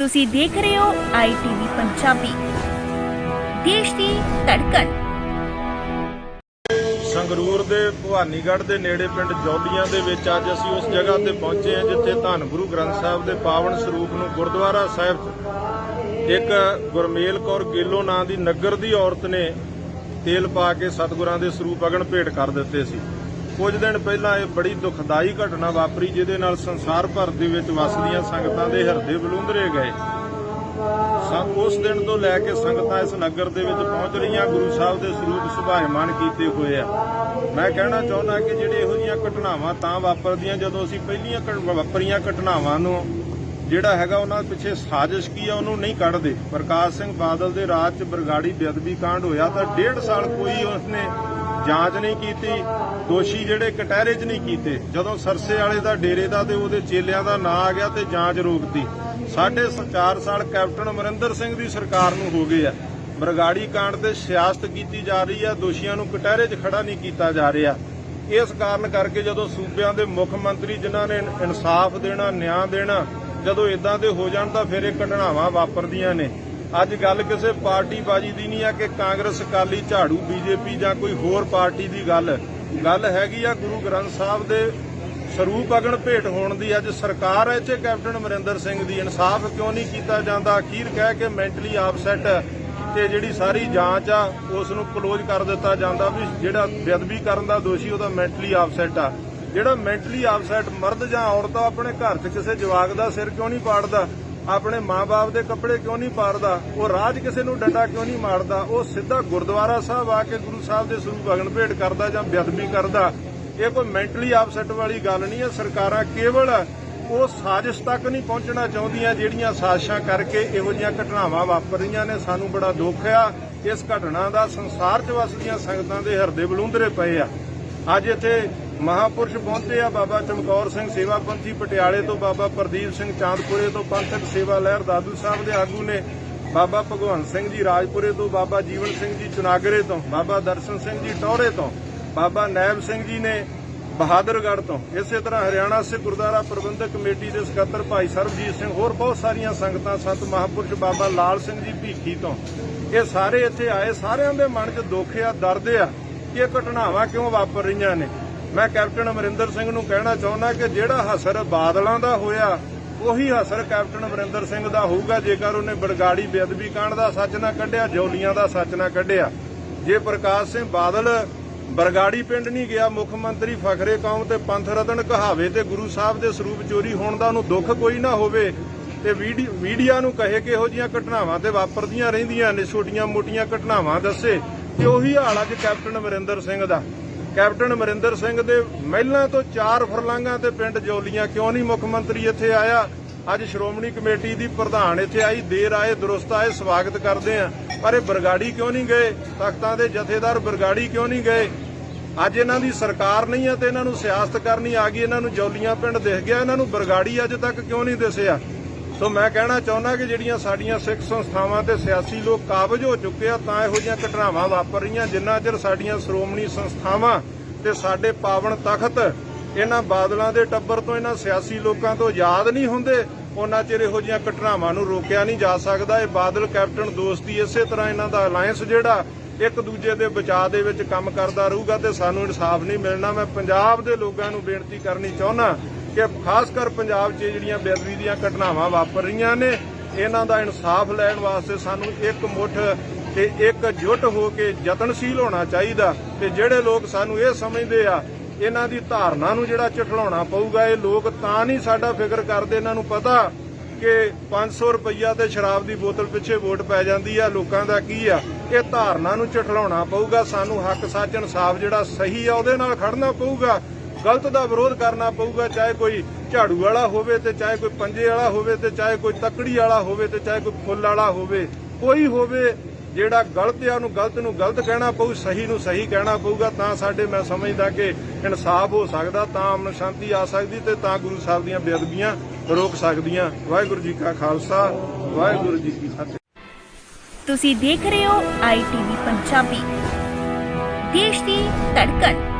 ਤੁਸੀਂ ਦੇਖ ਰਹੇ ਹੋ ਆਈਟੀਵੀ ਪੰਜਾਬੀ। ਦੇਸ਼ ਦੀ ਧੜਕਣ। ਸੰਗਰੂਰ ਦੇ ਭਵਾਨੀਗੜ੍ਹ ਦੇ ਨੇੜੇ ਪਿੰਡ ਜੌਲੀਆਂ ਦੇ ਵਿੱਚ ਅੱਜ ਅਸੀਂ ਉਸ ਜਗ੍ਹਾ ਤੇ ਪਹੁੰਚੇ ਹਾਂ ਜਿੱਥੇ ਧੰਨ ਗੁਰੂ ਗ੍ਰੰਥ ਸਾਹਿਬ ਦੇ ਪਾਵਨ ਸਰੂਪ ਨੂੰ ਗੁਰਦੁਆਰਾ ਸਾਹਿਬ 'ਚ ਇੱਕ ਗੁਰਮੇਲ ਕੌਰ ਗੇਲੋ ਨਾਂ ਦੀ ਨਗਰ ਦੀ ਔਰਤ ਨੇ ਤੇਲ ਪਾ ਕੇ ਸਤਿਗੁਰਾਂ ਦੇ ਸਰੂਪ ਅਗਨ ਭੇਟ ਕਰ ਦਿੱਤੇ ਸੀ। ਕੁਝ ਦਿਨ ਪਹਿਲਾਂ ਇਹ ਬੜੀ ਦੁਖਦਾਈ ਘਟਨਾ ਵਾਪਰੀ, ਜਿਹਦੇ ਨਾਲ ਸੰਸਾਰ ਭਰ ਦੇ ਵਿੱਚ ਵਸਦੀਆਂ ਸੰਗਤਾਂ ਦੇ ਹਿਰਦੇ ਬਲੂੰਦਰੇ ਗਏ। ਸਾ ਉਸ ਦਿਨ ਤੋਂ ਲੈ ਕੇ ਸੰਗਤਾਂ ਇਸ ਨਗਰ ਦੇ ਵਿੱਚ ਪਹੁੰਚ ਰਹੀਆਂ, ਗੁਰੂ ਸਾਹਿਬ ਦੇ ਸਰੂਪ ਸੁਭਾਇਮਾਨ ਕੀਤੇ ਹੋਏ ਆ। ਮੈਂ ਕਹਿਣਾ ਚਾਹੁੰਦਾ ਕਿ ਜਿਹੜੇ ਇਹੋ ਜਿਹੀਆਂ ਘਟਨਾਵਾਂ ਤਾਂ ਵਾਪਰਦੀਆਂ, ਜਦੋਂ ਅਸੀਂ ਪਹਿਲੀਆਂ ਵਾਪਰੀਆਂ ਘਟਨਾਵਾਂ ਨੂੰ, ਜਿਹੜਾ ਹੈਗਾ ਉਹਨਾਂ ਪਿੱਛੇ ਸਾਜ਼ਿਸ਼ ਕੀ ਆ, ਉਹਨੂੰ ਨਹੀਂ ਕੱਢਦੇ। ਪ੍ਰਕਾਸ਼ ਸਿੰਘ ਬਾਦਲ ਦੇ ਰਾਜ 'ਚ ਬਰਗਾੜੀ ਬੇਅਦਬੀ ਕਾਂਡ ਹੋਇਆ ਤਾਂ ਡੇਢ ਸਾਲ ਕੋਈ ਉਸਨੇ ਜਾਂਚ ਨਹੀਂ ਕੀਤੀ, ਦੋਸ਼ੀ ਜਿਹੜੇ ਕਟਹਿਰੇ 'ਚ ਨਹੀਂ ਕੀਤੇ। ਜਦੋਂ ਸਰਸੇ ਵਾਲੇ ਦਾ ਡੇਰੇ ਦਾ ਤੇ ਉਹਦੇ ਚੇਲਿਆਂ ਦਾ ਨਾਂ ਆ ਗਿਆ ਤੇ ਜਾਂਚ ਰੋਕਤੀ ਸਾਢੇ 4 ਸਾਲ ਕੈਪਟਨ ਅਮਰਿੰਦਰ ਸਿੰਘ ਦੀ ਸਰਕਾਰ ਨੂੰ ਹੋ ਗਏ ਆ। ਬਰਗਾੜੀ ਕਾਂਡ ਤੇ ਸਿਆਸਤ ਕੀਤੀ ਜਾ ਰਹੀ ਆ, ਦੋਸ਼ੀਆਂ ਨੂੰ ਕਟਹਿਰੇ 'ਚ ਖੜਾ ਨਹੀਂ ਕੀਤਾ ਜਾ ਰਿਹਾ। ਇਸ ਕਾਰਨ ਕਰਕੇ ਜਦੋਂ ਸੂਬਿਆਂ ਦੇ ਮੁੱਖ ਮੰਤਰੀ ਜਿਨ੍ਹਾਂ ਨੇ ਇਨਸਾਫ ਦੇਣਾ, ਨਿਆਂ ਦੇਣਾ, ਜਦੋਂ ਇਦਾਂ ਦੇ ਹੋ ਜਾਣ ਤਾਂ ਫਿਰ ਇਹ ਘਟਨਾਵਾਂ ਵਾਪਰਦੀਆਂ ਨੇ। ਅੱਜ ਗੱਲ ਕਿਸੇ ਪਾਰਟੀ ਬਾਜੀ ਦੀ ਨਹੀਂ ਆ ਕਿ ਕਾਂਗਰਸ, ਅਕਾਲੀ, ਝਾੜੂ, ਬੀਜੇਪੀ ਜਾਂ ਕੋਈ ਹੋਰ ਪਾਰਟੀ ਦੀ ਗੱਲ। ਗੱਲ ਹੈਗੀ ਆ ਗੁਰੂ ਗ੍ਰੰਥ ਸਾਹਿਬ ਦੇ ਸਰੂਪ ਅਗਨ ਭੇਟ ਹੋਣ ਦੀ। ਅੱਜ ਸਰਕਾਰ ਹੈ ਚ ਕੈਪਟਨ ਅਮਰਿੰਦਰ ਸਿੰਘ ਦੀ। ਇਨਸਾਫ ਕਿਉਂ ਨਹੀਂ ਕੀਤਾ ਜਾਂਦਾ? ਅਖੀਰ ਕਹਿ ਕੇ ਮੈਂਟਲੀ ਆਪਸੈਟ ਤੇ ਜਿਹੜੀ ਸਾਰੀ ਜਾਂਚ ਆ, ਉਸ ਨੂੰ ਕਲੋਜ਼ ਕਰ ਦਿੱਤਾ ਜਾਂਦਾ ਵੀ ਜਿਹੜਾ ਬੇਅਦਬੀ ਕਰਨ ਦਾ ਦੋਸ਼ੀ, ਉਹਦਾ ਮੈਂਟਲੀ ਆਪਸੈਟ ਆ। ਜਿਹੜਾ ਮੈਂਟਲੀ ਆਪਸੈਟ ਮਰਦ ਜਾਂ ਔਰਤ ਆ ਆਪਣੇ ਘਰ 'ਚ ਕਿਸੇ ਜਵਾਕ ਦਾ ਸਿਰ ਕਿਉਂ ਨਹੀਂ ਪਾੜਦਾ? ਆਪਣੇ ਮਾਪੇ ਦੇ ਕੱਪੜੇ ਕਿਉਂ ਨਹੀਂ ਪਾੜਦਾ? ਉਹ ਰਾਜ ਕਿਸੇ ਨੂੰ ਡੰਡਾ ਕਿਉਂ ਨਹੀਂ ਮਾਰਦਾ? ਉਹ ਸਿੱਧਾ ਗੁਰਦੁਆਰਾ ਸਾਹਿਬ ਆ ਕੇ ਗੁਰੂ ਸਾਹਿਬ ਦੇ ਸਰੂਪ ਅਗਨ ਭੇਟ ਕਰਦਾ ਜਾਂ ਬੇਅਦਬੀ ਕਰਦਾ? ਇਹ ਕੋਈ ਮੈਂਟਲੀ ਆਪਸੈਟ ਵਾਲੀ ਗੱਲ ਨਹੀਂ ਹੈ। ਸਰਕਾਰਾਂ ਕੇਵਲ ਉਹ ਸਾਜ਼ਿਸ਼ ਤੱਕ ਨਹੀਂ ਪਹੁੰਚਣਾ ਚਾਹੁੰਦੀਆਂ ਜਿਹੜੀਆਂ ਸਾਜ਼ਿਸ਼ਾਂ ਕਰਕੇ ਇਹੋ ਜਿਹੀਆਂ ਘਟਨਾਵਾਂ ਵਾਪਰ ਰਹੀਆਂ ਨੇ। ਸਾਨੂੰ ਬੜਾ ਦੁੱਖ ਆ। ਇਸ ਘਟਨਾ ਦਾ ਸੰਸਾਰ 'ਚ ਵਸਦੀਆਂ ਸੰਗਤਾਂ ਦੇ ਹਿਰਦੇ ਬਲੂੰਦਰੇ ਪਏ ਆ। ਅੱਜ ਇੱਥੇ ਮਹਾਪੁਰਸ਼ ਪਹੁੰਚੇ ਆ ਬਾਬਾ ਚਮਕੌਰ ਸਿੰਘ ਸੇਵਾ ਪੰਥੀ ਪਟਿਆਲੇ ਤੋਂ, ਬਾਬਾ ਪ੍ਰਦੀਪ ਸਿੰਘ ਚਾਂਦਪੁਰੇ ਤੋਂ, ਪੰਥਕ ਸੇਵਾ ਲਹਿਰ ਦਾਦੂ ਸਾਹਿਬ ਦੇ ਆਗੂ ਨੇ, ਬਾਬਾ ਭਗਵੰਤ ਸਿੰਘ ਜੀ ਰਾਜਪੁਰੇ ਤੋਂ, ਬਾਬਾ ਜੀਵਨ ਸਿੰਘ ਜੀ ਚੁਨਾਗਰੇ ਤੋਂ, ਬਾਬਾ ਦਰਸ਼ਨ ਸਿੰਘ ਜੀ ਟੌਰੇ ਤੋਂ, ਬਾਬਾ ਨੈਬ ਸਿੰਘ ਜੀ ਨੇ ਬਹਾਦਰਗੜ੍ਹ ਤੋਂ। ਇਸੇ ਤਰ੍ਹਾਂ ਹਰਿਆਣਾ ਸਿੱਖ ਗੁਰਦੁਆਰਾ ਪ੍ਰਬੰਧਕ ਕਮੇਟੀ ਦੇ ਸਕੱਤਰ ਭਾਈ ਸਰਬਜੀਤ ਸਿੰਘ, ਹੋਰ ਬਹੁਤ ਸਾਰੀਆਂ ਸੰਗਤਾਂ ਸੰਤ ਮਹਾਪੁਰਸ਼ ਬਾਬਾ ਲਾਲ ਸਿੰਘ ਜੀ ਭੀਖੀ ਤੋਂ। ਇਹ ਸਾਰੇ ਇੱਥੇ ਆਏ, ਸਾਰਿਆਂ ਦੇ ਮਨ 'ਚ ਦੁੱਖ ਆ, ਦਰਦ ਆ, ਕਿ ਇਹ ਘਟਨਾਵਾਂ ਕਿਉਂ ਵਾਪਰ ਰਹੀਆਂ ਨੇ? ਮੈਂ ਕੈਪਟਨ ਅਮਰਿੰਦਰ ਸਿੰਘ ਨੂੰ ਕਹਿਣਾ ਚਾਹੁੰਦਾ ਕਿ ਜਿਹੜਾ ਹਸਰ ਬਾਦਲਾਂ ਦਾ ਹੋਇਆ, ਉਹੀ ਹਸਰ ਕੈਪਟਨ ਅਮਰਿੰਦਰ ਸਿੰਘ ਦਾ ਹੋਊਗਾ, ਜੇਕਰ ਉਹਨੇ ਬਰਗਾੜੀ ਬੇਅਦਬੀ ਕਾਂਡ ਦਾ ਸੱਚ ਨਾ ਕੱਢਿਆ, ਜੌਲੀਆਂ ਦਾ ਸੱਚ ਨਾ ਕੱਢਿਆ। ਜੇ ਪ੍ਰਕਾਸ਼ ਸਿੰਘ ਬਾਦਲ ਬਰਗਾੜੀ ਪਿੰਡ ਨਹੀਂ ਗਿਆ, ਮੁੱਖ ਮੰਤਰੀ ਫਖਰੇ ਕੌਮ ਤੇ ਪੰਥ ਰਤਨ ਕਹਾਵੇ ਤੇ ਗੁਰੂ ਸਾਹਿਬ ਦੇ ਸਰੂਪ ਚੋਰੀ ਹੋਣ ਦਾ ਉਹਨੂੰ ਦੁੱਖ ਕੋਈ ਨਾ ਹੋਵੇ, ਤੇ ਵੀਡੀ- ਮੀਡੀਆ ਨੂੰ ਕਹੇ ਕਿ ਇਹੋ ਜੀਆਂ ਘਟਨਾਵਾਂ ਤੇ ਵਾਪਰਦੀਆਂ ਰਹਿੰਦੀਆਂ ਨੇ ਛੋਟੀਆਂ ਮੋਟੀਆਂ ਘਟਨਾਵਾਂ ਦੱਸੇ, ਤੇ ਉਹੀ ਹਾਲ ਅੱਜ ਕੈਪਟਨ ਅਮਰਿੰਦਰ ਸਿੰਘ ਦਾ। ਕੈਪਟਨ ਅਮਰਿੰਦਰ ਸਿੰਘ ਦੇ ਮਹਿਲਾਂ ਤੋਂ ਚਾਰ ਫਰਲਾਂਗਾਂ ਤੇ ਪਿੰਡ ਜੋਲੀਆਂ, ਕਿਉਂ ਨਹੀਂ ਮੁੱਖ ਮੰਤਰੀ ਇੱਥੇ ਆਇਆ? ਅੱਜ ਸ਼੍ਰੋਮਣੀ ਕਮੇਟੀ ਦੀ ਪ੍ਰਧਾਨ ਇੱਥੇ ਆਈ, ਦੇਰ ਆਏ, ਦਰੁਸਤ ਆਏ, ਸਵਾਗਤ ਕਰਦੇ ਆ। ਪਰ ਇਹ ਬਰਗਾੜੀ ਕਿਉਂ ਨਹੀਂ ਗਏ? ਤਖਤਾਂ ਦੇ ਜਥੇਦਾਰ ਬਰਗਾੜੀ ਕਿਉਂ ਨਹੀਂ ਗਏ? ਅੱਜ ਇਹਨਾਂ ਦੀ ਸਰਕਾਰ ਨਹੀਂ ਹੈ ਤੇ ਇਹਨਾਂ ਨੂੰ ਸਿਆਸਤ ਕਰਨੀ ਆ ਗਈ, ਇਹਨਾਂ ਨੂੰ ਜੌਲੀਆਂ ਪਿੰਡ ਦਿਖ ਗਿਆ, ਇਹਨਾਂ ਨੂੰ ਬਰਗਾੜੀ ਅੱਜ ਤੱਕ ਕਿਉਂ ਨਹੀਂ ਦਿਸਿਆ? ਸੋ ਮੈਂ ਕਹਿਣਾ ਚਾਹੁੰਦਾ ਕਿ ਜਿਹੜੀਆਂ ਸਾਡੀਆਂ ਸਿੱਖ ਸੰਸਥਾਵਾਂ ਤੇ ਸਿਆਸੀ ਲੋਕ ਕਾਬਜ ਹੋ ਚੁੱਕੇ ਆ, ਤਾਂ ਇਹੋ ਜਿਹੀਆਂ ਘਟਨਾਵਾਂ ਵਾਪਰ ਰਹੀਆਂ, ਜਿੰਨਾ ਚਿਰ ਸਾਡੀਆਂ ਸ਼੍ਰੋਮਣੀ ਸੰਸਥਾਵਾਂ ਤੇ ਸਾਡੇ ਪਾਵਨ ਤਖਤ ਇਹਨਾਂ ਬਾਦਲਾਂ ਦੇ ਟੱਬਰ ਤੋਂ, ਇਹਨਾਂ ਸਿਆਸੀ ਲੋਕਾਂ ਤੋਂ ਯਾਦ ਨਹੀਂ ਹੁੰਦੇ, ਉਹਨਾਂ ਚਿਰ ਇਹੋ ਜਿਹੀਆਂ ਘਟਨਾਵਾਂ ਨੂੰ ਰੋਕਿਆ ਨਹੀਂ ਜਾ ਸਕਦਾ। ਇਹ ਬਾਦਲ ਕੈਪਟਨ ਦੋਸਤੀ ਇਸੇ ਤਰ੍ਹਾਂ ਇਹਨਾਂ ਦਾ ਅਲਾਈਅੰਸ ਜਿਹੜਾ ਇੱਕ ਦੂਜੇ ਦੇ ਬਚਾਅ ਦੇ ਵਿੱਚ ਕੰਮ ਕਰਦਾ ਰਹੂਗਾ ਤੇ ਸਾਨੂੰ ਇਨਸਾਫ ਨਹੀਂ ਮਿਲਣਾ। ਮੈਂ ਪੰਜਾਬ ਦੇ ਲੋਕਾਂ ਨੂੰ ਬੇਨਤੀ ਕਰਨੀ ਚਾਹੁੰਦਾ ਕਿ ਖਾਸ ਕਰ ਪੰਜਾਬ 'ਚ ਜਿਹੜੀਆਂ ਬੇਅਦਬੀ ਦੀਆਂ ਘਟਨਾਵਾਂ ਵਾਪਰ ਰਹੀਆਂ ਨੇ, ਇਹਨਾਂ ਦਾ ਇਨਸਾਫ ਲੈਣ ਵਾਸਤੇ ਸਾਨੂੰ ਇੱਕ ਮੁੱਠ ਤੇ ਇੱਕ ਜੁੱਟ ਹੋ ਕੇ ਯਤਨਸ਼ੀਲ ਹੋਣਾ ਚਾਹੀਦਾ ਤੇ ਜਿਹੜੇ ਲੋਕ ਸਾਨੂੰ ਇਹ ਸਮਝਦੇ ਆ, ਇਹਨਾਂ ਦੀ ਧਾਰਨਾ ਨੂੰ ਜਿਹੜਾ ਚਠਲਾਉਣਾ ਪਊਗਾ, ਇਹ ਲੋਕ ਤਾਂ ਨਹੀਂ ਸਾਡਾ ਫਿਕਰ ਕਰਦੇ, ਇਹਨਾਂ ਨੂੰ ਪਤਾ ਕਿ 500 ਰੁਪਈਆ ਤੇ ਸ਼ਰਾਬ ਦੀ ਬੋਤਲ ਪਿੱਛੇ ਵੋਟ ਪੈ ਜਾਂਦੀ ਆ, ਲੋਕਾਂ ਦਾ ਕੀ ਆ, ਇਹ ਧਾਰਨਾ ਨੂੰ ਚਠਲਾਉਣਾ ਪਊਗਾ, ਸਾਨੂੰ ਹੱਕ ਸੱਚ ਇਨਸਾਫ ਜਿਹੜਾ ਸਹੀ ਆ, ਉਹਦੇ ਨਾਲ ਖੜਨਾ ਪਊਗਾ। ਗਲਤ ਦਾ ਵਿਰੋਧ ਕਰਨਾ ਪਊਗਾ, ਚਾਹੇ ਕੋਈ ਝਾੜੂ ਵਾਲਾ ਹੋਵੇ ਤੇ ਚਾਹੇ ਕੋਈ ਪੰਜੇ ਵਾਲਾ ਹੋਵੇ ਤੇ ਚਾਹੇ ਕੋਈ ਤੱਕੜੀ ਵਾਲਾ ਹੋਵੇ ਤੇ ਚਾਹੇ ਕੋਈ ਫੁੱਲ ਵਾਲਾ ਹੋਵੇ, ਕੋਈ ਹੋਵੇ ਜਿਹੜਾ ਗਲਤ ਆ ਉਹਨੂੰ ਗਲਤ ਨੂੰ ਗਲਤ ਕਹਿਣਾ ਪਊ, ਸਹੀ ਨੂੰ ਸਹੀ ਕਹਿਣਾ ਪਊਗਾ, ਤਾਂ ਸਾਡੇ ਮੈਂ ਸਮਝਦਾ ਕਿ ਇਨਸਾਫ ਹੋ ਸਕਦਾ, ਤਾਂ ਅਮਨ ਸ਼ਾਂਤੀ ਆ ਸਕਦੀ ਤੇ ਤਾਂ ਗੁਰੂ ਸਾਹਿਬ ਦੀਆਂ ਬੇਅਦਬੀਆਂ ਰੋਕ ਸਕਦੀਆਂ। ਵਾਹਿਗੁਰੂ ਜੀ ਕਾ ਖਾਲਸਾ, ਵਾਹਿਗੁਰੂ ਜੀ ਕੀ ਫਤਿਹ। ਤੁਸੀਂ ਦੇਖ ਰਹੇ ਹੋ ਆਈਟੀਵੀ ਪੰਜਾਬੀ। ਦੇਸ਼ ਦੀ ਧੜਕਣ।